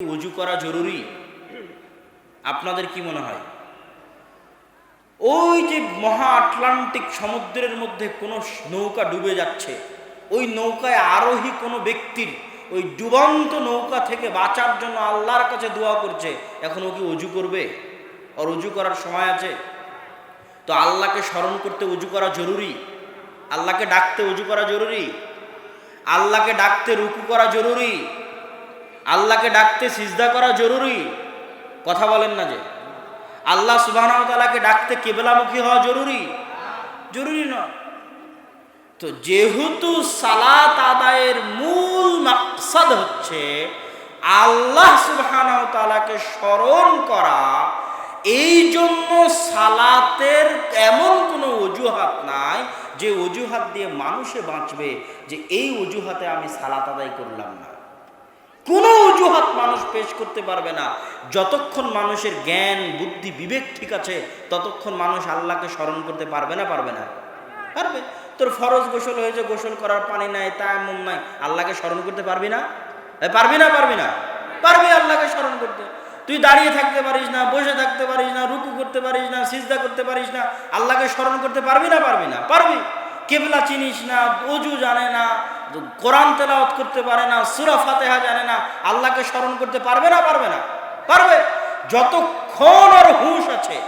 উজু করা জরুরি? আপনাদের কি মনে হয়? ওই যে মহা আটলান্টিক সমুদ্রের মধ্যে কোনো নৌকা ডুবে যাচ্ছে, ওই নৌকায় আরোহী কোনো ব্যক্তির ওই ডুবন্ত নৌকা থেকে বাঁচার জন্য আল্লাহর কাছে দোয়া করছে, এখন ও কি অজু করবে? ওর অজু করার সময় আছে। তো আল্লাহকে স্মরণ করতে উজু করা জরুরি? আল্লাহকে ডাকতে উজু করা জরুরি? আল্লাহকে ডাকতে রুকু করা জরুরি? আল্লাহকে ডাকতে সিজদা করা জরুরি। কথা বলেন না যে। আল্লাহ সুবাহকে ডাকতে কেবলামুখী হওয়া জরুরি। জরুরি নয়। তো যেহেতু সালাত আদায়ের মূল মাকসাদ হচ্ছে আল্লাহ তাআলাকে স্মরণ করা এই জন্য সালাতের এমন কোনো অজুহাত নাই যে অজুহাত দিয়ে মানুষে বাঁচবে যে এই অজুহাতে আমি সালাত আদায় করলাম না। কোনো অজুহাত মানুষ পেশ করতে পারবে না। যতক্ষণ মানুষের জ্ঞান, বুদ্ধি, বিবেক ঠিক আছে, ততক্ষণ মানুষ আল্লাহকে স্মরণ করতে পারবে না পারবে না? পারবে? তোর ফরজ গোসল হয়েছে, গোসল করার পানি নাই তা এমন নাই, আল্লাহকে স্মরণ করতে পারবি না? পারবি না পারবি না? পারবি আল্লাহকে স্মরণ করতে। তুই দাঁড়িয়ে থাকতে পারিস না, বসে থাকতে পারিস না, রুকু করতে পারিস না, সিজদা করতে পারিস না, আল্লাহকে স্মরণ করতে পারবি না পারবি না? পারবি? কেবলা চিনিস না, অজু জানে না কোরআন তেলাওয়াত করতে পারে না, সুরা ফাতেহা জানে না, আল্লাহকে স্মরণ করতে পারবে না পারবে না? পারবে? যতক্ষণ ওর হুশ আছে,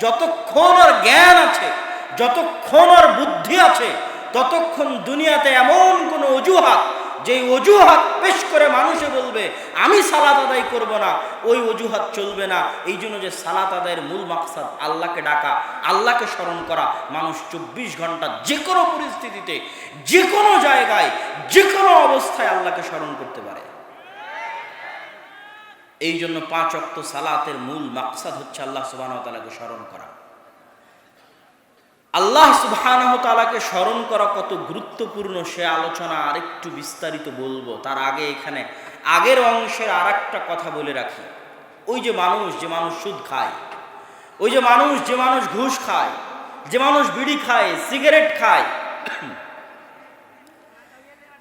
যতক্ষণ ওর জ্ঞান আছে, যতক্ষণ ওর বুদ্ধি আছে, ততক্ষণ দুনিয়াতে এমন কোনো অজুহাত যেই অজুহাত পেশ করে মানুষে বলবে, আমি সালাত আদায় করব না। ওই অজুহাত চলবে না। এই জন্য যে সালাত আদায়ের মূল মাকসাদ, আল্লাহকে ডাকা, আল্লাহকে স্মরণ করা, মানুষ চব্বিশ ঘণ্টা যে কোনো পরিস্থিতিতে যে কোনো জায়গায় যে কোনো অবস্থায় আল্লাহকে স্মরণ করতে পারে। এই জন্য পাঁচ অক্ত সালাতের মূল মাকসাদ হচ্ছে আল্লাহ সুবাহ স্মরণ করা। আল্লাহ সুবহানাহ তাআলাকে স্মরণ করা কত গুরুত্বপূর্ণ সে আলোচনা আরেকটু বিস্তারিত বলব। তার আগে এখানে আগের অংশের আর কথা বলে রাখি। ওই যে মানুষ যে মানুষ সুদ খায়, ওই যে মানুষ যে মানুষ ঘুষ খায়, যে মানুষ বিড়ি খায়, সিগারেট খায়।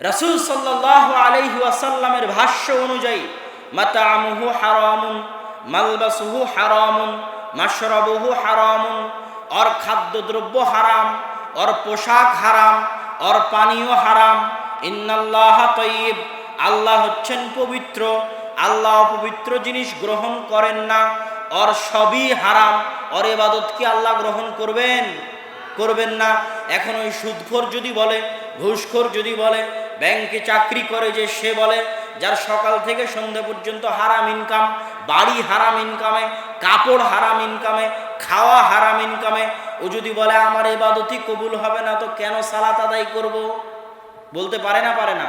রাসূল সাল্লাল্লাহু আলাইহি ওয়াসাল্লামের ভাষ্য অনুযায়ী, মাতামুহু হারামুন, মালবাসুহু হারামুন, মাশরাবুহু হারামুন ওর খাদ্যদ্রব্য হারাম, ওর পোশাক হারাম, ওর পানীয় হারাম। ইন্নাল্লাহ তৈব আল্লাহ হচ্ছেন পবিত্র। আল্লাহ পবিত্র জিনিস গ্রহণ করেন না। ওর সবই হারাম। ওর এবাদত কি আল্লাহ গ্রহণ করবেন? করবেন না। এখন ওই সুদখোর যদি বলে, ঘুষখোর যদি বলে, ব্যাংকে চাকরি করে যে সে বলে যার সকাল থেকে সন্ধ্যা পর্যন্ত হারাম ইনকাম বাড়ি হারাম ইনকামে কাপড় হারাম ইনকামে খাওয়া হারাম ইনকামে ও যদি বলে, আমার এবাদতই কবুল হবে না, তো কেন সালাত আদায় করব? বলতে পারে না পারে না।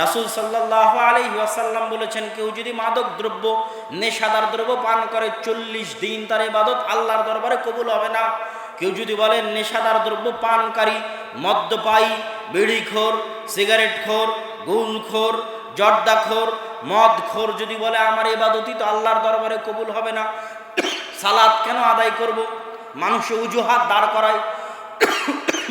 রাসুল সাল্লাহ আলহি ওয়াসাল্লাম বলেছেন, কেউ যদি মাদক দ্রব্য, নেশাদার দ্রব্য পান করে চল্লিশ দিন, তার এবাদত আল্লাহর দরবারে কবুল হবে না। কেউ যদি বলে, নেশাদার দ্রব্য পানকারী, মদ্যপায়ী, বিড়িখোর, সিগারেটখোর গুলখোর জর্দাখোর, মদখোর যদি বলে আমার এবাদতই তো আল্লাহর দরবারে কবুল হবে না সালাদ কেন আদায় করব? মানুষ অজুহাত দাঁড় করায়,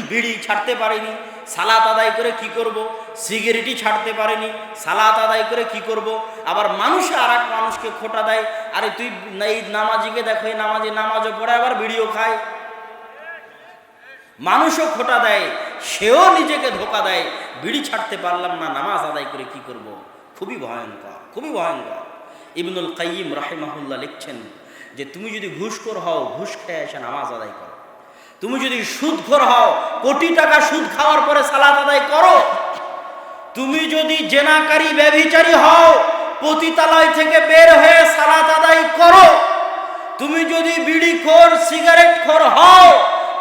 বিড়ি ছাড়তে পারেনি, সালাত আদায় করে কি করব? সিগারেটই ছাড়তে পারেনি, সালাত আদায় করে কি করব? আবার মানুষে আর এক মানুষকে খোটা দেয়, আরে তুই এই নামাজিকে দেখো, এই নামাজি নামাজও পড়ে, আবার বিড়িও খায়। মানুষও খোটা দেয় সেও নিজেকে ধোকা দেয়, বিড়ি ছাড়তে পারলাম না, নামাজ আদায় করে কি করব? খুবই ভয়ঙ্কর খুবই ভয়ঙ্কর। ইবনুল কাইম রাহেমাহুল্লাহ লিখছেন যে, তুমি যদি ঘুষখোর হও, ঘুষ খেয়ে এসে নামাজ আদায় করো। তুমি যদি সুদখোর হও, কোটি টাকা সুদ খাওয়ার পরে সালাদ আদায় করো। তুমি যদি জেনাকারী ব্যভিচারী হও, পতিতালয় থেকে বের হয়ে সালাত আদায় করো। তুমি যদি বিড়ি খোর সিগারেট খোর হও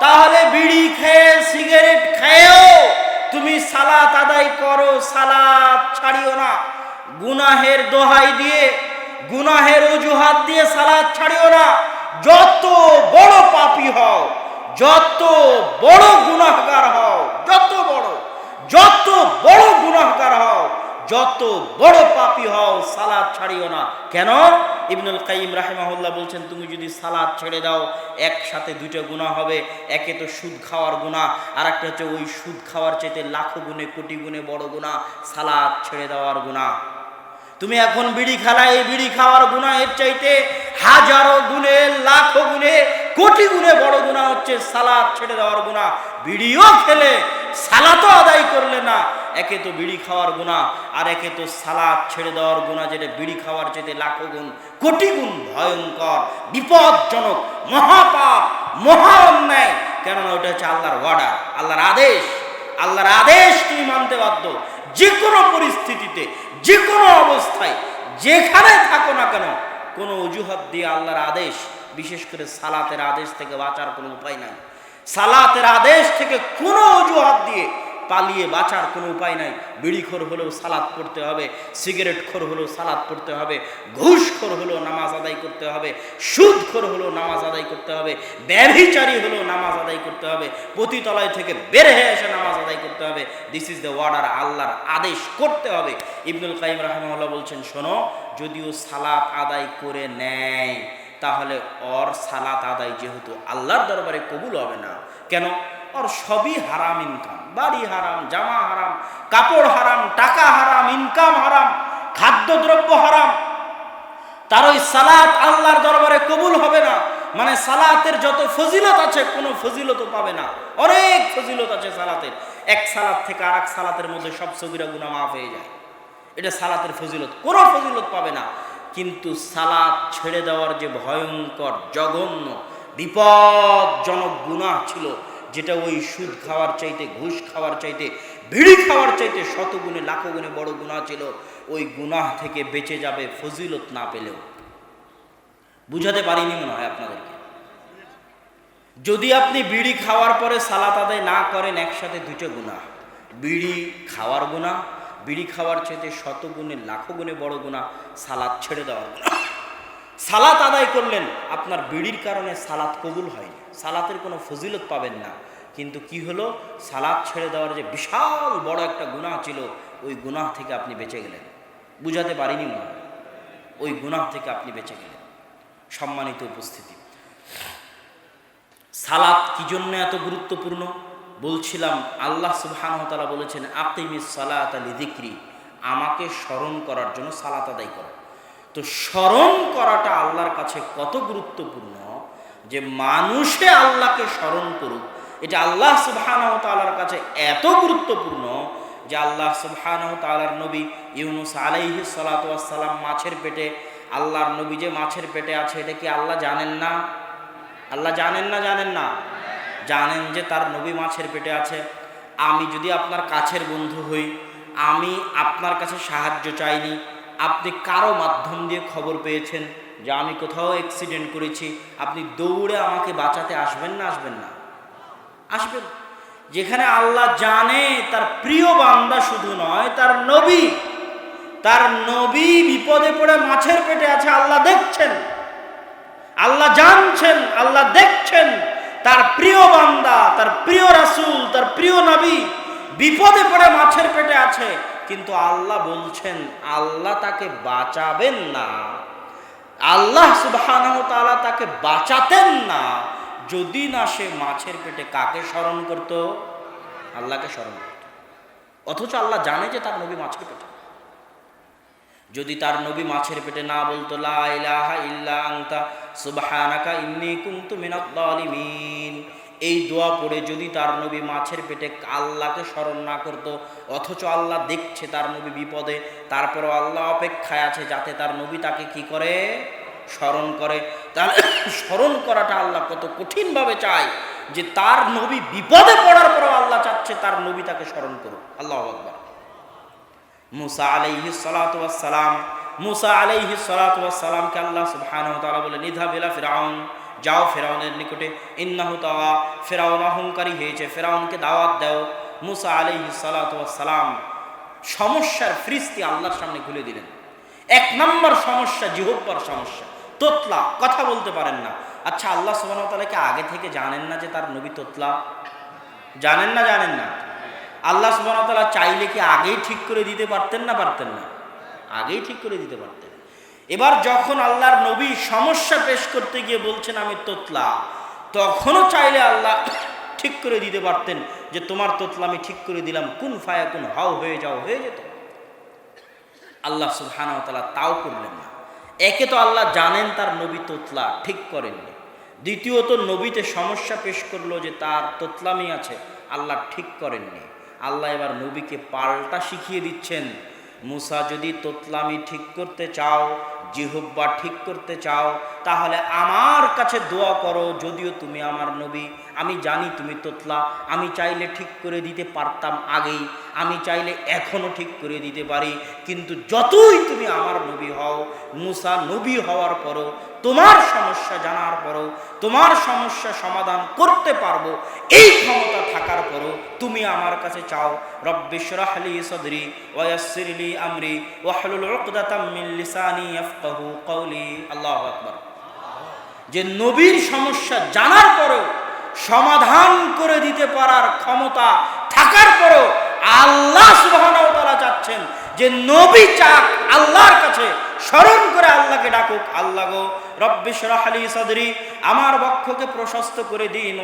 তাহলে বিড়ি খেয়ে, সিগারেট খেয়েও তুমি সালাত আদায় করো, সালাত ছাড়িও না। গুনাহের দোহাই দিয়ে, গুনাহের অজুহাত দিয়ে সালাত ছাড়িও না। যত বড় পাপি হও, যত বড় গুনাহগার হও, যত বড় যত বড় গুনাহগার হও যত বড় পাপি হও, সালাদ ছাড়িও না। কেন? ইবনুল কাইম রাহেমাহুল্লাহ বলছেন, তুমি যদি সালাদ ছেড়ে দাও, একসাথে দুইটা গুণা হবে। একে তো সুদ খাওয়ার গুণা আর একটা হচ্ছে ওই সুদ খাওয়ার চাইতে লাখো গুণে কোটি গুণে বড় গুণা সালাদ ছেড়ে দেওয়ার গুণা তুমি এখন বিড়ি খেলা এই বিড়ি খাওয়ার গুণা এর চাইতে হাজারো গুণে, লাখো গুণে, কোটি গুণে বড় গুণা হচ্ছে সালাদ ছেড়ে দেওয়ার গুণা। বিড়িও খেলে সালাতও আদায় করলে না। একে তো বিড়ি খাওয়ার গুণা, আর একে তো সালাদ ছেড়ে দেওয়ার গুণা যেটা বিড়ি খাওয়ার চাইতে লাখো গুণ, কোটি গুণ ভয়ঙ্কর, বিপজ্জনক, মহাপাপ মহা অন্যায় কেননা ওটা হচ্ছে আল্লাহর ওয়ার্ডার আল্লাহর আদেশ আল্লাহর আদেশ তুমি মানতে বাধ্য। যে কোনো পরিস্থিতিতে যে কোনো অবস্থায় যেখানে থাকো না কেন, কোনো অজুহাত দিয়ে আল্লাহর আদেশ, বিশেষ করে সালাতের আদেশ থেকে বাঁচার কোনো উপায় নাই। সালাতের আদেশ থেকে কোনো অজুহাত দিয়ে পালিয়ে বাঁচার কোনো উপায় নাই। বিড়িখোর হলেও সালাদ পড়তে হবে সিগারেট খোর হলেও সালাদ পড়তে হবে, ঘুষখোর হলেও নামাজ আদায় করতে হবে, সুদখোর হলেও নামাজ আদায় করতে হবে, ব্যভিচারী হলেও নামাজ আদায় করতে হবে, পতিতলায় থেকে বের হয়ে এসে নামাজ আদায় করতে হবে। দিস ইজ দ্য ওয়ার্ডার আল্লাহর আদেশ করতে হবে। ইবনুল কাইম রাহমাল্লাহ বলছেন, শোনো, যদিও সালাত আদায় করে নেয়, তাহলে অর সালাত আদায় যেহেতু আল্লাহর দরবারে কবুল হবে না। কেন? ওর সবই হারাম ইনকাম বাড়ি হারাম, জামা হারাম, কাপড় হারাম, টাকা হারাম ইনকাম হারাম, খাদ্যদ্রব্য হারাম। তার ওই সালাত আল্লাহর দরবারে কবুল হবে না। মানে সালাতের যত ফজিলত আছে, কোনো ফজিলত পাবে না। অনেক ফজিলত আছে সালাতের। এক সালাত থেকে আর এক সালাতের মধ্যে সব সবিরা গুণা মাফ হয়ে যায়। এটা সালাতের ফজিলত, কোনো ফজিলত পাবে না। কিন্তু সালাত ছেড়ে দেওয়ার যে ভয়ঙ্কর, জঘন্য, বিপদজনক গুণা ছিল যেটা ওই সুদ খাওয়ার চাইতে, ঘুষ খাওয়ার চাইতে বিড়ি খাওয়ার চাইতে শত গুণে, লাখো গুণে বড় গুণা ছিল, ওই গুনাহ থেকে বেঁচে যাবে ফজিলত না পেলেও। বুঝাতে পারিনি মনে হয় আপনাদেরকে। যদি আপনি বিড়ি খাওয়ার পরে সালাত আদায় না করেন, একসাথে দুটো গুণা বিড়ি খাওয়ার গুণা বিড়ি খাওয়ার চাইতে শত গুণে, লাখো গুণে বড় গুণা সালাদ ছেড়ে দেওয়ার গুণা সালাত আদায় করলেন, আপনার বিড়ির কারণে সালাত কবুল হয়নি। সালাতের কোনো ফজিলত পাবেন না। কিন্তু কি হলো? সালাদ ছেড়ে দেওয়ার যে বিশাল বড় একটা গুনাহ ছিল, ওই গুনাহ থেকে আপনি বেঁচে গেলেন। বুঝাতে পারিনি মনে। ওই গুনাহ থেকে আপনি বেঁচে গেলেন। সম্মানিত উপস্থিতি। সালাত কি জন্য এত গুরুত্বপূর্ণ? বলছিলাম, আল্লাহ সুবহানহতালা বলেছেন, আকিমিস সালাত আলী দিক্রি আমাকে স্মরণ করার জন্য সালাত আদায় করো। তো স্মরণ করাটা আল্লাহর কাছে কত গুরুত্বপূর্ণ? যে মানুষে আল্লাহকে স্মরণ করুক, এটা আল্লাহ সুবহানাহু তাআলার কাছে এত গুরুত্বপূর্ণ যে আল্লাহ সুবহানাহু তাআলার নবী ইউনুস আলাইহি সালাতু সালাম মাছের পেটে, আল্লাহর নবী যে মাছের পেটে আছে, এটা কি আল্লাহ জানেন না? আল্লাহ জানেন না জানেন না? জানেন যে তার নবী মাছের পেটে আছে। আমি যদি আপনার কাছের বন্ধু হই, আমি আপনার কাছে সাহায্য চাইনি আপনি কারও মাধ্যম দিয়ে খবর পেয়েছেন যে আমি কোথাও অ্যাক্সিডেন্ট করেছি, আপনি দৌড়ে আমাকে বাঁচাতে আসবেন না আসবেন না? আসবেন। যেখানে আল্লাহ জানে তার প্রিয় বান্দা শুধু নয়, তার নবী তার নবী বিপদে পড়ে মাছের পেটে আছে, আল্লাহ দেখছেন। আল্লাহ জানছেন, আল্লাহ দেখছেন তার প্রিয় বান্দা, তার প্রিয় রাসুল, তার প্রিয় নবী বিপদে পড়ে মাছের পেটে আছে। কিন্তু আল্লাহ বলছেন, আল্লাহ তাকে বাঁচাবেন না। আল্লাহ তাআলা তাকে বাঁচাতেন না। যদি না সে মাছের পেটে কাকে স্মরণ করত? আল্লাহকে স্মরণ করত। অথচ আল্লাহ জানে যে তার নবী মাছের পেটে। যদি তার নবী মাছের পেটে না বলতো, লা ইলাহা ইল্লা আনতা, সুবহানাকা ইন্নী কুনতু মিনাজ জালিমিন এই দোয়া পড়ে যদি তার নবী মাছের পেটে আল্লাহকে স্মরণ না করত, অথচ আল্লাহ দেখছে তার নবী বিপদে, তারপরও আল্লাহ অপেক্ষায় আছে যাতে তার নবী তাকে কি করে? স্মরণ করে। তাহলে স্মরণ করাটা আল্লাহ কত কঠিনভাবে চায় যে তার নবী বিপদে পড়ার পরও আল্লাহ চাচ্ছে তার নবী তাকে স্মরণ করুক। আল্লাহ আকবর। মুসা আলাইহি সালাম, মুসা আলাইহি সালামকে আল্লাহ সুবহানাহু বলে, নিধা বেলা ফিরাউন। যাও ফেরাউনের নিকটে। ইন্নাহু তাওয়া, ফেরাউন অহংকারী হয়েছে, ফেরাউনকে দাওয়াত দাও। মুসা আলাইহি সালাম সমস্যার ফ্রিস্তি আল্লাহর সামনে খুলে দিলেন। এক নম্বর সমস্যা জিহব্বার সমস্যা। তোতলা, কথা বলতে পারেন না। আচ্ছা আল্লাহ সুবহানাহু ওয়া তাআলা কি আগে থেকে জানেন না যে তার নবী তোতলা? জানেন না জানেন না? আল্লাহ সুবাহতাল্লাহ চাইলে কি আগেই ঠিক করে দিতে পারতেন না পারতেন না? আগেই ঠিক করে দিতে পারতেন। এবার যখন আল্লাহর নবী সমস্যা পেশ করতে গিয়ে বলছেন, আমি তোতলা, তখনও চাইলে আল্লাহ ঠিক করে দিতে পারতেন যে, তোমার তোতলা আমি ঠিক করে দিলাম। কোন ফায়া কোন হাও, হয়ে যাও, হয়ে যেত। আল্লাহ সুবহানাহু তাও করলেন না। একে তো আল্লাহ জানেন তার নবী তোতলা, ঠিক করেননি। দ্বিতীয়ত, নবীতে সমস্যা পেশ করল যে, তার তোতলামি আছে, আল্লাহ ঠিক করেননি। আল্লাহ এবার নবীকে পাল্টা শিখিয়ে দিচ্ছেন, মুসা, যদি তোতলামি ঠিক করতে চাও জিহুব্বা ঠিক করতে চাও, তাহলে আমার কাছে দোয়া করো, যদিও তুমি আমার নবী। আমি জানি তুমি তোতলা। আমি চাইলে ঠিক করে দিতে পারতাম আগেই। আমি চাইলে এখনও ঠিক করে দিতে পারি। কিন্তু যতই তুমি আমার নবী হও, মুসা নবী হওয়ার পরও তোমার সমস্যা জানার পরও, তোমার সমস্যা সমাধান করতে পারব, এই ক্ষমতা থাকার পরও তুমি আমার কাছে চাও। রব্বিশরাহলি যে নবীর সমস্যা জানার পরও, সমাধান করে দিতে পারার ক্ষমতা থাকার পরও আল্লাহ তাআলা চাচ্ছেন যে নবী চাক আল্লাহর কাছে, স্মরণ করে আল্লাহকে ডাকুক। আল্লাহ গো আমার বক্ষকে প্রশস্ত করে দিন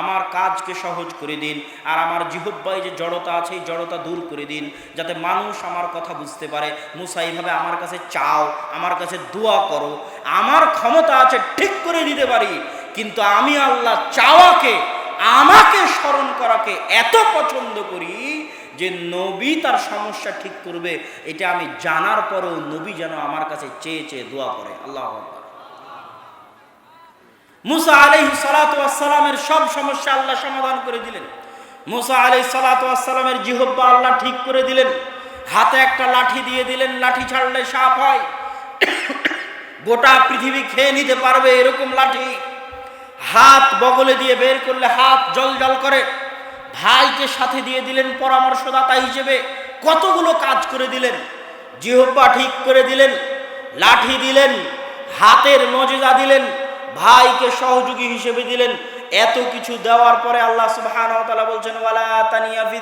আমার কাজকে সহজ করে দিন, আর আমার জিহুব্বাই যে জড়তা আছে, এই জড়তা দূর করে দিন, যাতে মানুষ আমার কথা বুঝতে পারে। মুসা এইভাবে আমার কাছে চাও, আমার কাছে দোয়া করো, আমার ক্ষমতা আছে ঠিক করে দিতে পারি, কিন্তু আমি আল্লাহ চাওয়াকে, আমাকে স্মরণ করাকে এত পছন্দ করি যে নবী তার সমস্যা ঠিক করবে, এটা আমি জানার পরেও নবী যেন আমার কাছে চেয়ে চেয়ে দোয়া করে। আল্লাহ মুসা আলাই সালাতামের সব সমস্যা আল্লাহ সমাধান করে দিলেন। মুসা আলাই সালাতামের জিহব্বা আল্লাহ ঠিক করে দিলেন। হাতে একটা লাঠি দিয়ে দিলেন, লাঠি ছাড়লে সাপ হয়। গোটা পৃথিবী খেয়ে নিতে পারবে এরকম লাঠি। হাত বগলে দিয়ে বের করলে হাত জল জল করে। ভাইকে সাথে দিয়ে দিলেন পরামর্শদাতা হিসেবে কতগুলো কাজ করে দিলেন জিহব্বা ঠিক করে দিলেন, লাঠি দিলেন, হাতের মজেদা দিলেন, ভাইকে সহযোগী হিসেবে দিলেন। এত কিছু দেওয়ার পরে আল্লাহ সুবহানাহু বলছেন, ওয়ালা তানিয়া ফি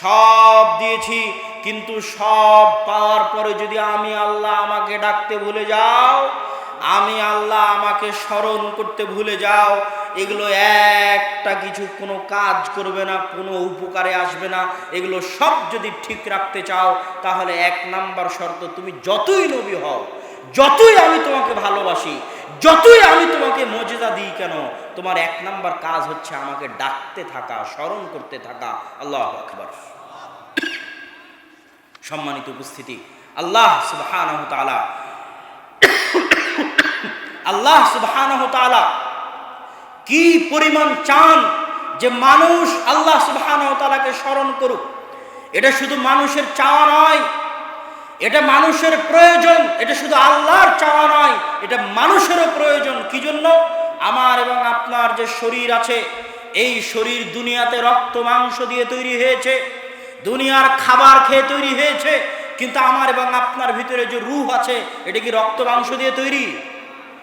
সব দিয়েছি, কিন্তু সব পাওয়ার পরে যদি আমি আল্লাহ আমাকে ডাকতে ভুলে যাও আমি আল্লাহ আমাকে স্মরণ করতে ভুলে যাও। এগুলো একটা কিছু, কোনো কাজ করবে না, কোনো উপকারে আসবে না। এগুলো সব যদি ঠিক রাখতে চাও, তাহলে এক নাম্বার শর্ত, তুমি যতই নবী হও, যতই আমি তোমাকে ভালোবাসি, যতই আমি তোমাকে মর্যাদা দিই কেন, তোমার এক নাম্বার কাজ হচ্ছে আমাকে ডাকতে থাকা, স্মরণ করতে থাকা। আল্লাহ আকবর। সম্মানিত উপস্থিতি, আল্লাহ সুবাহ আল্লাহ তাআলা কি পরিমাণ চান যে মানুষ আল্লাহ তাআলাকে স্মরণ করুক। এটা শুধু মানুষের চাওয়া নয়, এটা মানুষের প্রয়োজন, এটা শুধু আল্লাহর চাওয়া নয়, এটা মানুষেরও প্রয়োজন। কি জন্য আমার এবং আপনার যে শরীর আছে, এই শরীর দুনিয়াতে রক্ত, মাংস দিয়ে তৈরি হয়েছে, দুনিয়ার খাবার খেয়ে তৈরি হয়েছে, কিন্তু আমার এবং আপনার ভিতরে যে রূহ আছে, এটা কি রক্ত, মাংস দিয়ে তৈরি?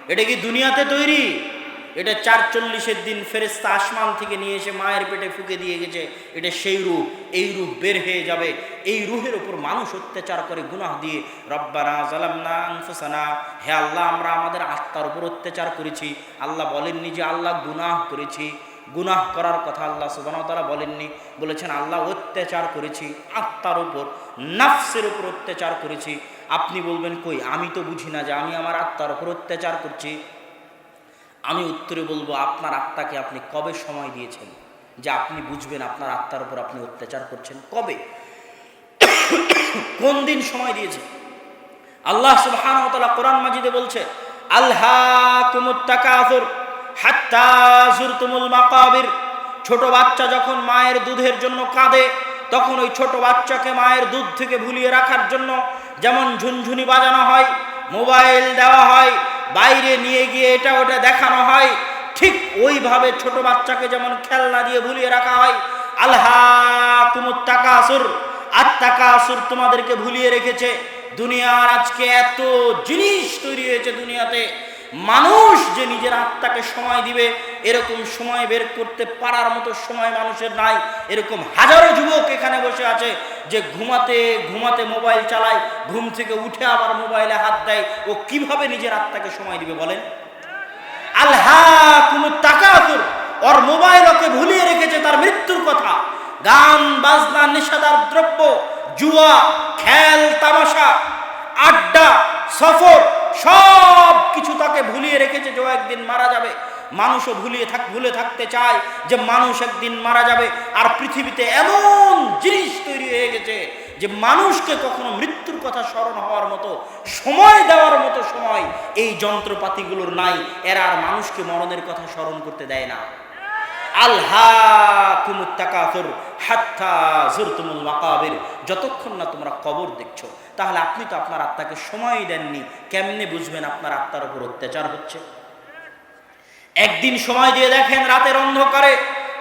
এটা কি দুনিয়াতে তৈরি? এটা চারচল্লিশের দিন ফেরেস্তা আসমান থেকে নিয়ে এসে মায়ের পেটে ফুকে দিয়ে গেছে। এটা সেই রূপ, এই রূপ বের হয়ে যাবে। এই রুহের ওপর মানুষ অত্যাচার করে, গুনাহ দিয়ে। রব্বানা জালামনা আনফুসানা। হে আল্লাহ, আমরা আমাদের আত্মার উপর অত্যাচার করেছি। আল্লাহ বলেননি যে আল্লাহ গুনাহ করেছি। গুনাহ করার কথা আল্লাহ সুবাহতালা বলেননি। বলেছেন, আল্লাহ অত্যাচার করেছি, আত্মার উপর, নাফসের উপর অত্যাচার করেছি। আপনি বলবেন, কই, আমি তো বুঝি না যে আমি আমার আত্মার উপর অত্যাচার করছি। আমি উত্তরে বলব, আপনার আত্মাকে আপনি কবে সময় দিয়েছেন যে আপনি বুঝবেন আপনার আত্মার উপর আপনি অত্যাচার করছেন? কবে? কোন দিন সময় দিয়েছে আল্লাহ তাআলা কোরআন মাজিদে বলছে মাকাবির। ছোট বাচ্চা যখন মায়ের দুধের জন্য কাঁদে, তখন ওই ছোট বাচ্চাকে মায়ের দুধ থেকে ভুলিয়ে রাখার জন্য যেমন ঝুনঝুনি বাজানো হয়, মোবাইল দেওয়া হয়, বাইরে নিয়ে গিয়ে এটা ওটা দেখানো হয়, ঠিক ওইভাবে ছোট বাচ্চাকে যেমন খেলনা দিয়ে ভুলিয়ে রাখা হয় আল্হা কুমুর টাকা আসুর আর টাকা আসুর তোমাদেরকে ভুলিয়ে রেখেছে। দুনিয়ার আজকে এত জিনিস তৈরি হয়েছে দুনিয়াতে। মানুষ যে নিজের আত্মাকে সময় দিবে এরকম সময় বের করতে পারার মতো সময় মানুষের নাই। এরকম হাজারো যুবক এখানে বসে আছে যে ঘুমাতে ঘুমাতে মোবাইল চালায়, ঘুম থেকে উঠে আবার মোবাইলে হাত দেয়। ও কীভাবে নিজের আত্মাকে সময় দিবে বলেন? আল্লাহ কোনো টাকা ওর মোবাইল ওকে ভুলিয়ে রেখেছে তার মৃত্যুর কথা। গান, বাজনা, নেশাদার দ্রব্য, জুয়া, খেল, তামাশা, আড্ডা, সফর সব কিছু তাকে ভুলিয়ে রেখেছে যে একদিন মারা যাবে। মানুষও ভুলিয়ে থাক, ভুলে থাকতে চায় যে মানুষ একদিন মারা যাবে। আর পৃথিবীতে এমন জিনিস তৈরি হয়ে গেছে যে মানুষকে কখনো মৃত্যুর কথা স্মরণ হওয়ার মতো, সময় দেওয়ার মতো সময় এই যন্ত্রপাতিগুলোর নাই। এরা আর মানুষকে মরণের কথা স্মরণ করতে দেয় না। যতক্ষণ না তোমরা কবর দেখছ, তাহলে আপনি তো আপনার আত্মাকে সময় দেননি। কেমনে বুঝবেন আপনার আত্মার উপর অত্যাচার হচ্ছে? একদিন সময় দিয়ে দেখেন রাতের অন্ধকারে,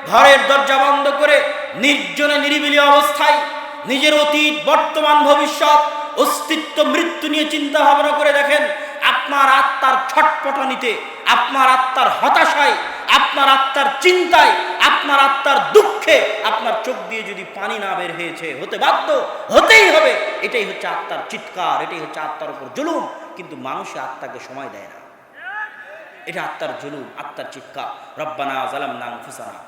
ঘরের দরজা বন্ধ করে, নির্জনে নিরিবিলি অবস্থায়, নিজের অতীত, বর্তমান ভবিষ্যৎ, অস্তিত্ব, মৃত্যু নিয়ে চিন্তা ভাবনা করে দেখেন, আপনার আত্মার ছটপটানিতে, আপনার আত্মার হতাশায়, আপনার আত্মার চিন্তায়, আপনার আত্মার দুঃখে, আপনার চোখ দিয়ে যদি পানি না বের হয়েছে, হতে বাধ্য, হতেই হবে। এটাই হচ্ছে আত্মার চিৎকার, এটাই হচ্ছে আত্মার উপর জুলুম। কিন্তু মানুষে আত্মাকে সময় দেয় না। এটা আত্মার জুলুম, আত্মার চিৎকা রব্বানা জালাম নাম ফুসানা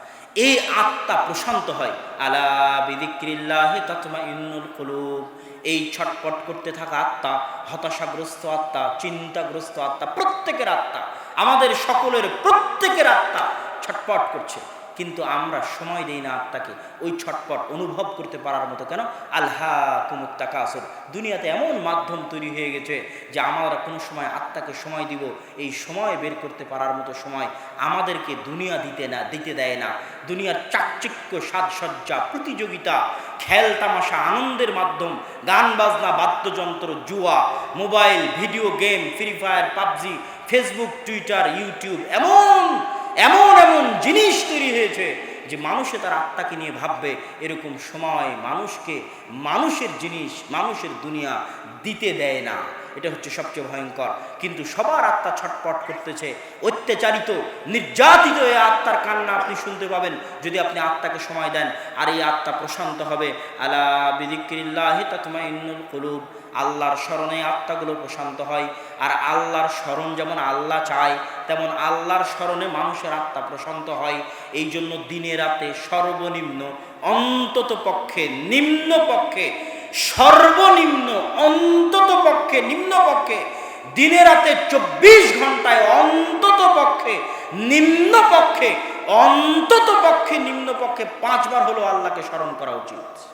এই আত্মা প্রশান্ত হয়। আলা বিদিক্রিল্লাহে তৎমা ইন্নুল কুলুব। এই ছটপট করতে থাকা আত্মা, হতাশাগ্রস্ত আত্মা, চিন্তাগ্রস্ত আত্মা, প্রত্যেকের আত্মা, আমাদের সকলের প্রত্যেকের আত্মা ছটপট করছে। কিন্তু আমরা সময় দেই না আত্মাকে ওই ছটপট অনুভব করতে পারার মতো কেন? আল্লাহ কুমুত্তাকাসর। দুনিয়াতে এমন মাধ্যম তৈরি হয়ে গেছে যে আমরা কোনো সময় আত্মাকে সময় দিব, এই সময় বের করতে পারার মতো সময় আমাদেরকে দুনিয়া দিতে না, দিতে দেয় না। দুনিয়ার চাকচিক্য, সাজসজ্জা, প্রতিযোগিতা, খেল তামাশা, আনন্দের মাধ্যম, গান বাজনা, বাদ্যযন্ত্র, জুয়া, mobile, video game, free fire, PUBG, Facebook, Twitter, YouTube, এমন এমন এমন জিনিস তৈরি হয়েছে যে মানুষে তার আত্মাকে নিয়ে ভাববে, এরকম সময় মানুষকে মানুষের জিনিস, মানুষের দুনিয়া দিতে দেয় না। এটা হচ্ছে সবচেয়ে ভয়ঙ্কর। কিন্তু সবার আত্মা ছটপট করতেছে, অত্যাচারিত, নির্যাতিত এই আত্মার কান্না আপনি শুনতে পাবেন যদি আপনি আত্মাকে সময় দেন। আর এই আত্মা প্রশান্ত হবে। আলা বিদিক্রিল্লাহি তাতমা ইন্নুল কুলুব। আল্লাহর স্মরণে আত্মাগুলো প্রশান্ত হয়। আর আল্লাহর স্মরণ যেমন আল্লাহ চায় তেমন আল্লাহর স্মরণে মানুষের আত্মা প্রশান্ত হয় এই জন্য দিনে রাতে সর্বনিম্ন, অন্তত পক্ষে নিম্ন পক্ষে, সর্বনিম্ন, অন্তত পক্ষে, নিম্ন পক্ষে দিনে রাতে চব্বিশ ঘন্টায় অন্তত পক্ষে, নিম্ন পক্ষে, অন্তত পক্ষে, নিম্ন পক্ষে পাঁচবার হলো আল্লাহকে স্মরণ করা উচিত।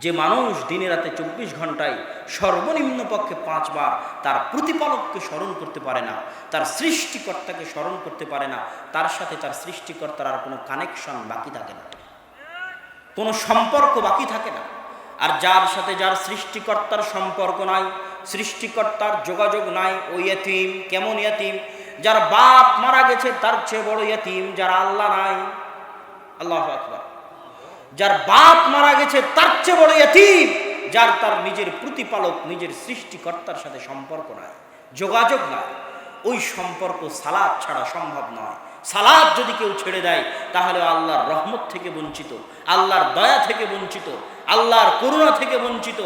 যে মানুষ দিনে রাতে চব্বিশ ঘন্টায় সর্বনিম্ন পক্ষে পাঁচবার তার প্রতিপালককে স্মরণ করতে পারে না, তার সৃষ্টিকর্তাকে স্মরণ করতে পারে না, তার সাথে তার সৃষ্টিকর্তার আর কোনো কানেকশন বাকি থাকে না। কোনো সম্পর্ক বাকি থাকে না। আর যার সাথে যার সৃষ্টিকর্তার সম্পর্ক নাই, সৃষ্টিকর্তার যোগাযোগ নাই ওই এতিম কেমন ইয়াতিম? যার বাপ মারা গেছে, তার চেয়ে বড় এতিম যার আল্লাহ নাই। আল্লাহ আকবার। যার বাপ মারা গেছে, তার চেয়ে বড় ইয়াতিম যার তার নিজের প্রতিপালক, নিজের সৃষ্টিকর্তার সাথে সম্পর্ক নাই, যোগাযোগ নয় ওই সম্পর্ক সালাদ ছাড়া সম্ভব নয়। সালাদ যদি কেউ ছেড়ে দেয়, তাহলে আল্লাহর রহমত থেকে বঞ্চিত, আল্লাহর দয়া থেকে বঞ্চিত, আল্লাহর করুণা থেকে বঞ্চিত,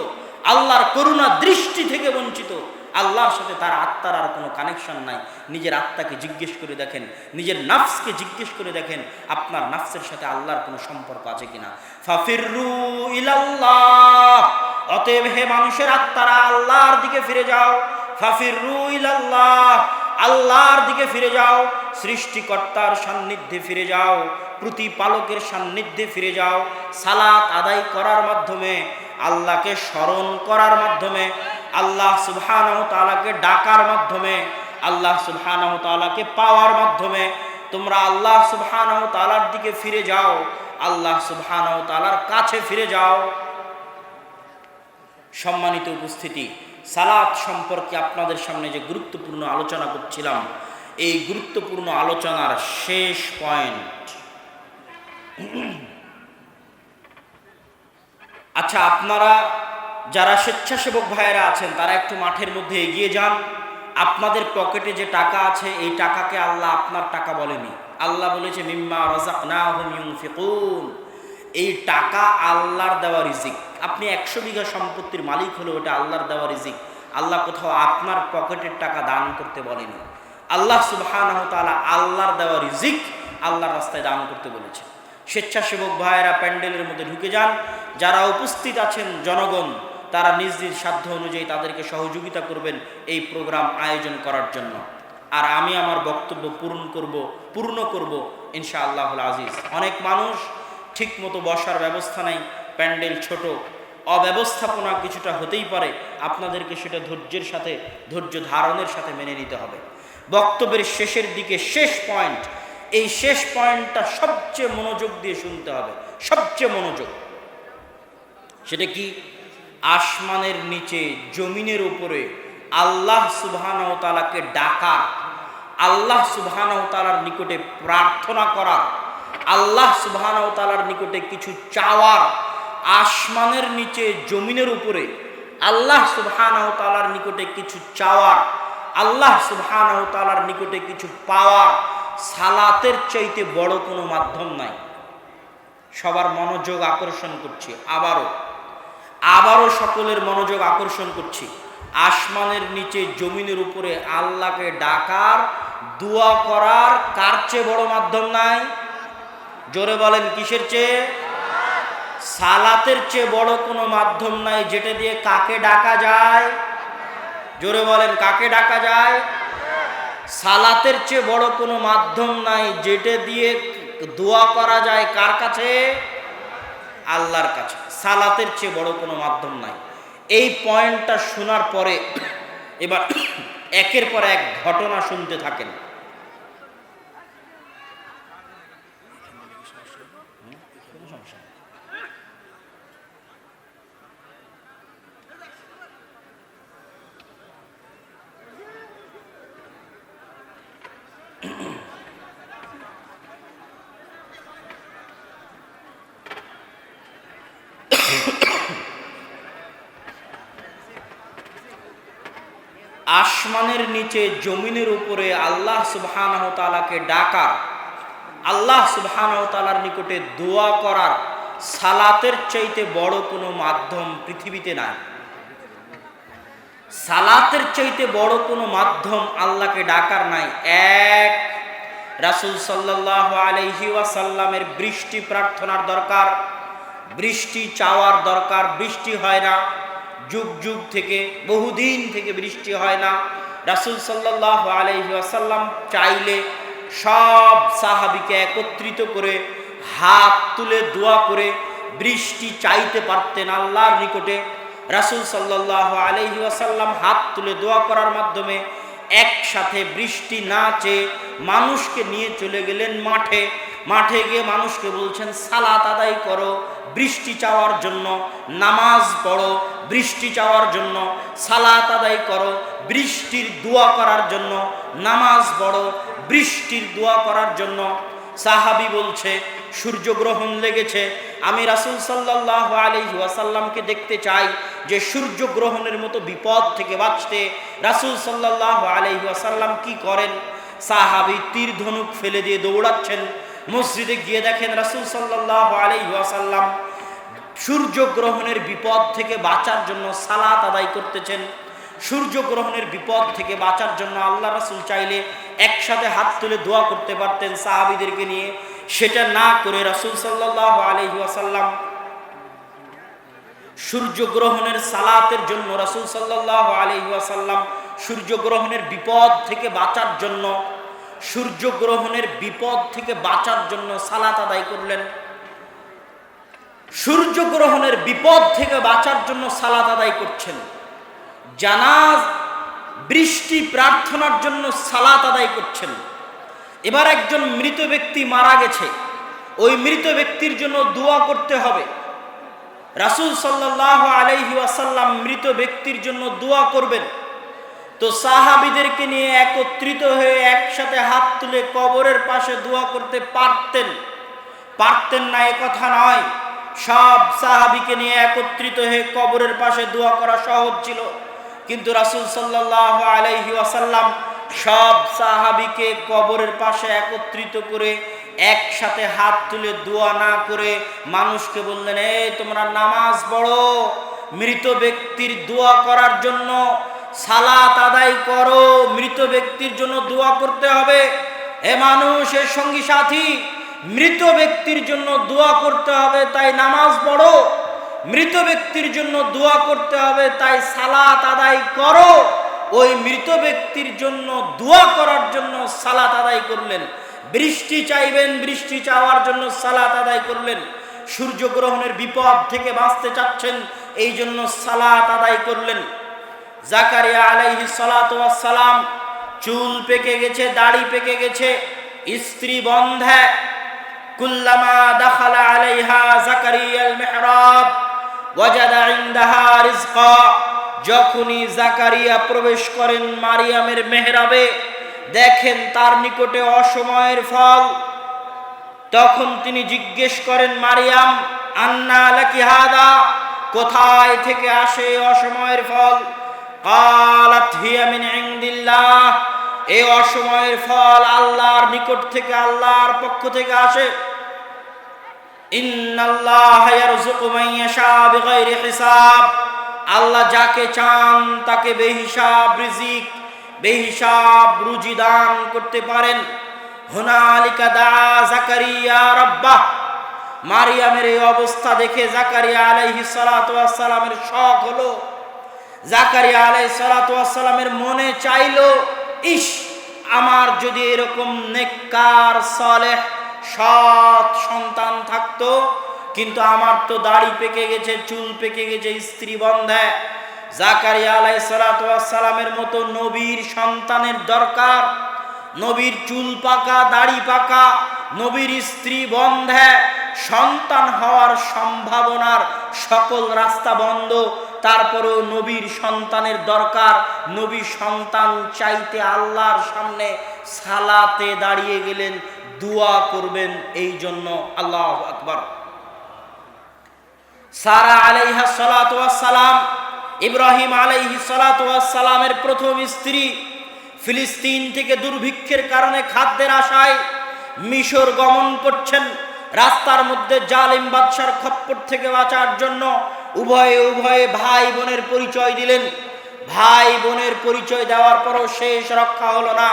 আল্লাহর করুণা দৃষ্টি থেকে বঞ্চিত আল্লাহর সাথে তার আত্মার আর কোনো কানেকশন নাই। নিজের আত্মাকে জিজ্ঞেস করে দেখেন, নিজের নাফসকে জিজ্ঞেস করে দেখেন, আপনার নাফসের সাথে আল্লাহর কোনো সম্পর্ক আছে কিনা। ফাফিরু ইলাল্লাহ, অতএব হে মানুষের আত্মারা আল্লাহর দিকে ফিরে যাও। ফাফিরু ইলাল্লাহ, আল্লাহর দিকে ফিরে যাও। সৃষ্টিকর্তার সান্নিধ্যে ফিরে যাও, প্রতিপালকের সান্নিধ্যে ফিরে যাও। সালাত আদায় করার মাধ্যমে, আল্লাহকে স্মরণ করার মাধ্যমে আল্লাহ সুবহানাহ ডাকার মাধ্যমে, আল্লাহ সুবহানাহ তাআলাকে পাওয়ার মাধ্যমে তোমরা আল্লাহ সুবহানাহ দিকে ফিরে যাও, আল্লাহ সুবহানাহ কাছে ফিরে যাও। সম্মানিত উপস্থিতি, সালাত সম্পর্কে আপনাদের সামনে যে গুরুত্বপূর্ণ আলোচনা করছিলাম, এই গুরুত্বপূর্ণ আলোচনার শেষ পয়েন্ট। আচ্ছা আপনারা যারা স্বেচ্ছাসেবক ভাইয়েরা আছেন, তারা একটু মাঠের মধ্যে এগিয়ে যান। আপনাদের পকেটে যে টাকা আছে, এই টাকাকে আল্লাহ আপনার টাকা বলেনি। আল্লাহ বলেছে, মিম্মা রাজাক না ফিকুন এই টাকা আল্লাহর দেওয়া রিজিক। আপনি একশো বিঘা সম্পত্তির মালিক হলে ওটা আল্লাহর দেওয়া রিজিক। আল্লাহ কোথাও আপনার পকেটের টাকা দান করতে বলেনি। আল্লাহ তাআলা আল্লাহর দেওয়া রিজিক আল্লাহর রাস্তায় দান করতে বলেছে। স্বেচ্ছাসেবক ভাইয়েরা প্যান্ডেলের মধ্যে ঢুকে যান। যারা উপস্থিত আছেন, জনগণ তারা নিজ নিজ সাধ্য অনুযায়ী তাদেরকে সহযোগিতা করবেন এই প্রোগ্রাম আয়োজন করার জন্য। আর আমি আমার বক্তব্য পূরণ করব, পূর্ণ করব ইনশা আল্লাহুল আজিজ। অনেক মানুষ ঠিক মতো বসার ব্যবস্থা নেই, প্যান্ডেল ছোট, অব্যবস্থাপনা কিছুটা হতেই পারে, আপনাদেরকে সেটা ধৈর্যের সাথে, ধৈর্য ধারণের সাথে মেনে নিতে হবে। বক্তব্যের শেষের দিকে শেষ পয়েন্ট, এই শেষ পয়েন্টটা সবচেয়ে মনোযোগ দিয়ে শুনতে হবে, সবচেয়ে মনোযোগ। সেটা কি? আসমানের নিচে, জমিনের উপরে আল্লাহ সুবহানাহু তাআলাকে ডাকা, আল্লাহ সুবহানাহু তাআলার নিকটে প্রার্থনা করা, আল্লাহ সুবহানাহু তাআলার নিকটে কিছু চাওয়ার, আসমানের নিচে, জমিনের উপরে আল্লাহ সুবহানাহু তাআলার নিকটে কিছু চাওয়ার, আল্লাহ সুবহানাহু তাআলার নিকটে কিছু পাওয়ার সালাতের চাইতে বড় কোনো মাধ্যম নাই। সবার মনোযোগ আকর্ষণ করছি, আবারও আবারও সকলের মনোযোগ আকর্ষণ করছি। আসমানের নিচে জমিনের উপরে আল্লাহকে ডাকার, দোয়া করার কার চেয়ে বড় মাধ্যম নাই? জোরে বলেন, কিসের চেয়ে? সালাতের চেয়ে বড় কোনো মাধ্যম নাই যেটা দিয়ে কাকে ডাকা যায়? জোরে বলেন, কাকে ডাকা যায়? সালাতের চেয়ে বড় কোনো মাধ্যম নাই যেটা দিয়ে দোয়া করা যায় কার কাছে? আল্লাহর কাছে। সালাতের চেয়ে বড় কোনো মাধ্যম নাই। এই পয়েন্টটা শোনার পরে এবার একের পর এক ঘটনা শুনতে থাকেন। নিচে জমিনের উপরে আল্লাহ সুবহানাহু তাআলাকে ডাকার, আল্লাহ সুবহানাহু তাআলার নিকটে দোয়া করার সালাতের চাইতে বড় কোনো মাধ্যম পৃথিবীতে নাই। সালাতের চাইতে বড় কোনো মাধ্যম আল্লাহকে ডাকার নাই। এক, রাসূল সাল্লাল্লাহু আলাইহি ওয়াসাল্লামের বৃষ্টি প্রার্থনার দরকার, বৃষ্টি চাওয়ার দরকার, বৃষ্টি হয় না। যুগ যুগ থেকে, বহুদিন থেকে বৃষ্টি হয় না। রাসূল সাল্লাল্লাহু আলাইহি ওয়াসাল্লাম চাইলে সব সাহাবিকে একত্রিত করে হাত তুলে দোয়া করে বৃষ্টি চাইতে পারতেন আল্লাহর নিকটে। রাসূল সাল্লাল্লাহু আলাইহি ওয়াসাল্লাম হাত তুলে দোয়া করার মাধ্যমে একসাথে বৃষ্টি না চেয়ে মানুষকে নিয়ে চলে গেলেন মাঠে। মাঠে গিয়ে মানুষকে বলছেন, সালাত আদায় করো বৃষ্টি চাওয়ার জন্য নামাজ পড়ো, বৃষ্টি চাওয়ার জন্য সালাত আদায় করো, বৃষ্টির দোয়া করার জন্য নামাজ পড়ো, বৃষ্টির দোয়া করার জন্য সাহাবি বলছে, সূর্যগ্রহণ লেগেছে। আমি রাসুল সাল্লাহ আলহি ওয়াসাল্লামকে দেখতে চাই যে সূর্যগ্রহণের মতো বিপদ থেকে বাঁচতে রাসুল সাল্লাহ আলহি ওয়াসাল্লাম কি করেন? সাহাবি তীর ধনুক ফেলে দিয়ে দৌড়াচ্ছেন। মসজিদে গিয়ে দেখেন রাসুল আলহি ওয়াসাল্লাম সূর্যগ্রহণের বিপদ থেকে বাঁচার জন্য সালাত আদায় করতেছেন। সূর্যগ্রহণের বিপদ থেকে বাঁচার জন্য আল্লাহ রাসুল চাইলে একসাথে হাত তুলে দোয়া করতে পারতেন সাহাবিদেরকে নিয়ে। সেটা না করে রাসুল সাল্লাহ আলহি আসাল্লাম সূর্যগ্রহণের সালাতের জন্য রাসুল সাল্লাহ আলহি আসাল্লাম সূর্যগ্রহণের বিপদ থেকে বাঁচার জন্য সূর্যগ্রহণের বিপদ থেকে বাঁচার জন্য সালাত আদায় করলেন। সূর্যগ্রহণের বিপদ থেকে বাঁচার জন্য সালাত আদায় করছেন। জানাজ, বৃষ্টি প্রার্থনার জন্য সালাত আদায় করছেন। এবার একজন মৃত ব্যক্তি মারা গেছে। ওই মৃত ব্যক্তির জন্য দোয়া করতে হবে। রাসুল সাল্লাহ আলহি আসাল্লাম মৃত ব্যক্তির জন্য দোয়া করবেন। তো সাহাবিদেরকে নিয়ে একত্রিত হয়ে একসাথে হাত তুলে কবরের পাশে দোয়া করতে পারতেন। পারতেন না, এ কথা নয়। সব সাহাবিকে নিয়ে একত্রিত হয়ে কবরের পাশে দোয়া করা সহজ ছিল। কিন্তু রাসুল সাল্লাহ আলাইহি আসাল্লাম সব সাহাবিকে কবরের পাশে একত্রিত করে একসাথে হাত তুলে দোয়া না করে মানুষকে বললেন, এই তোমরা নামাজ পড়ো। মৃত ব্যক্তির দোয়া করার জন্য সালাত আদায় করো, মৃত ব্যক্তির জন্য দোয়া করতে হবে। এ মানুষের সঙ্গী সাথী, মৃত ব্যক্তির জন্য দোয়া করতে হবে, তাই নামাজ পড়ো। মৃত ব্যক্তির জন্য দোয়া করতে হবে, তাই সালাত আদায় করো। ওই মৃত ব্যক্তির জন্য দোয়া করার জন্য সালাত আদায় করলেন। বৃষ্টি চাইবেন, বৃষ্টি চাওয়ার জন্য সালাত আদায় করলেন। সূর্যগ্রহণের বিপদ থেকে বাঁচতে চাচ্ছেন এই জন্য সালাত আদায় করলেন। জাকারিয়া আলাইহি সালাম চুল পেকে গেছে, দাড়ি পেকে গেছে, স্ত্রী বন্ধে। কুল্লামা দাখালা আলাইহা জাকারিয়াল মিহরাব, ওয়াজাদা ইনদাহা রিজকা। যখনই জাকারিয়া প্রবেশ করেন মারিয়ামের মেহরাবে, দেখেন তার নিকটে অসময়ের ফল। তখন তিনি জিজ্ঞেস করেন, মারিয়াম, আন্না লাকি হাদা? কোথায় থেকে আসে অসময়ের ফল? কালাত হিয়া মিন এই অসময়ের ফল আল্লাহর নিকট থেকে, আল্লাহর পক্ষ থেকে আসে। ইন্নাল্লাহ ইয়ারযুকু মান ইয়াশা আল্লাহ যাকে চান তাকে বেহিসাব রিজিক, বেহিসাব রুজি দান করতে পারেন। হুনালিকা দা জাকারিয়া রাব্বাহ। মারিয়ামের এই অবস্থা দেখে জাকারিয়া আলাইহি সালাতু সালামের শখ হলো জাকারিয়া আলাই সালাতামের মনে চাইল ইস আমার যদি এরকম নেককার সলে সৎ সন্তান থাকতো, কিন্তু আমার তো দাড়ি পেকে গেছে, চুল পেকে গেছে, স্ত্রী বন্ধে। জাকারিয়া আলাই সালাতামের মতো নবীর সন্তানের দরকার। নবীর চুল পাকা, দাড়ি পাকা, নবীর স্ত্রী বন্ধে, সন্তান হওয়ার সম্ভাবনার সকল রাস্তা বন্ধ। তারপরেও নবীর সন্তানের দরকার। নবী সন্তান চাইতে আল্লাহর সামনে সালাতে দাঁড়িয়ে গেলেন, দোয়া করবেন এই জন্য আল্লাহ আকবর। সারা আলাইহা সালাম, ইব্রাহিম আলাইহি সালামের প্রথম স্ত্রী ফিলিস্তিন থেকে দুর্ভিক্ষের কারণে খাদ্যের আশায় মিশর গমন করছেন। রাস্তার মধ্যে জালিম বাদশার খপ্পর থেকে বাঁচার জন্য উভয়ে উভয়ে ভাই বোনের পরিচয় দিলেন। ভাই বোনের পরিচয় দেওয়ার পরও শেষ রক্ষা হলো না।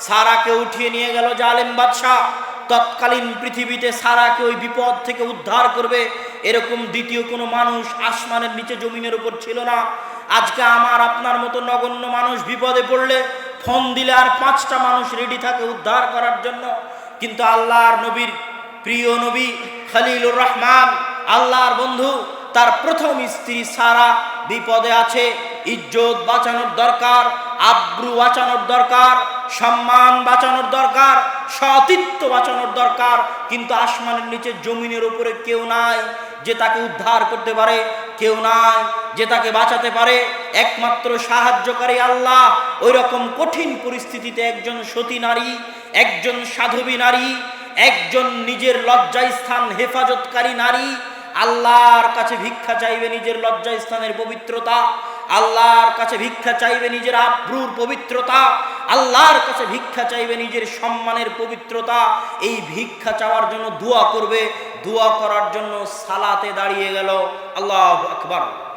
সারাকে উঠিয়ে নিয়ে গেল জালিম বাদশাহ। তৎকালীন পৃথিবীতে সারাকে ওই বিপদ থেকে উদ্ধার করবে, এরকম দ্বিতীয় কোনো মানুষ আসমানের নিচে জমিনের উপর ছিল না। আজকে আমার, আপনার মতো নগণ্য মানুষ বিপদে পড়লে ফোন দিলে আর পাঁচটা মানুষ রেডি থাকে উদ্ধার করার জন্য। কিন্তু আল্লাহর নবীর প্রিয় নবী খলিলুর রহমান, আল্লাহর বন্ধু, তার প্রথম স্ত্রী সারা বিপদে আছে। ইজ্জত বাঁচানোর দরকার, আব্রু বাঁচানোর দরকার। সম্মান বাঁচানোর দরকার, সতীত্ব বাঁচানোর দরকার, কিন্তু আসমানের নিচে জমিনের উপরে কেউ নাই যে তাকে উদ্ধার করতে পারে, কেউ নাই যে তাকে বাঁচাতে পারে। একমাত্র সাহায্যকারী আল্লাহ ওই রকম কঠিন পরিস্থিতিতে একজন সতী নারী, একজন সাধবী নারী, একজন নিজের লজ্জায় স্থান হেফাজতকারী নারী, আল্লাহর কাছে ভিক্ষা চাইবে নিজের লজ্জা স্থানের পবিত্রতা আল্লাহর কাছে ভিক্ষা চাইবে নিজের আব্রুর পবিত্রতা, আল্লাহর কাছে ভিক্ষা চাইবে নিজের সম্মানের পবিত্রতা, এই ভিক্ষা চাওয়ার জন্য দোয়া করবে, দোয়া করার জন্য সালাতে দাঁড়িয়ে গেল। আল্লাহ আকবর।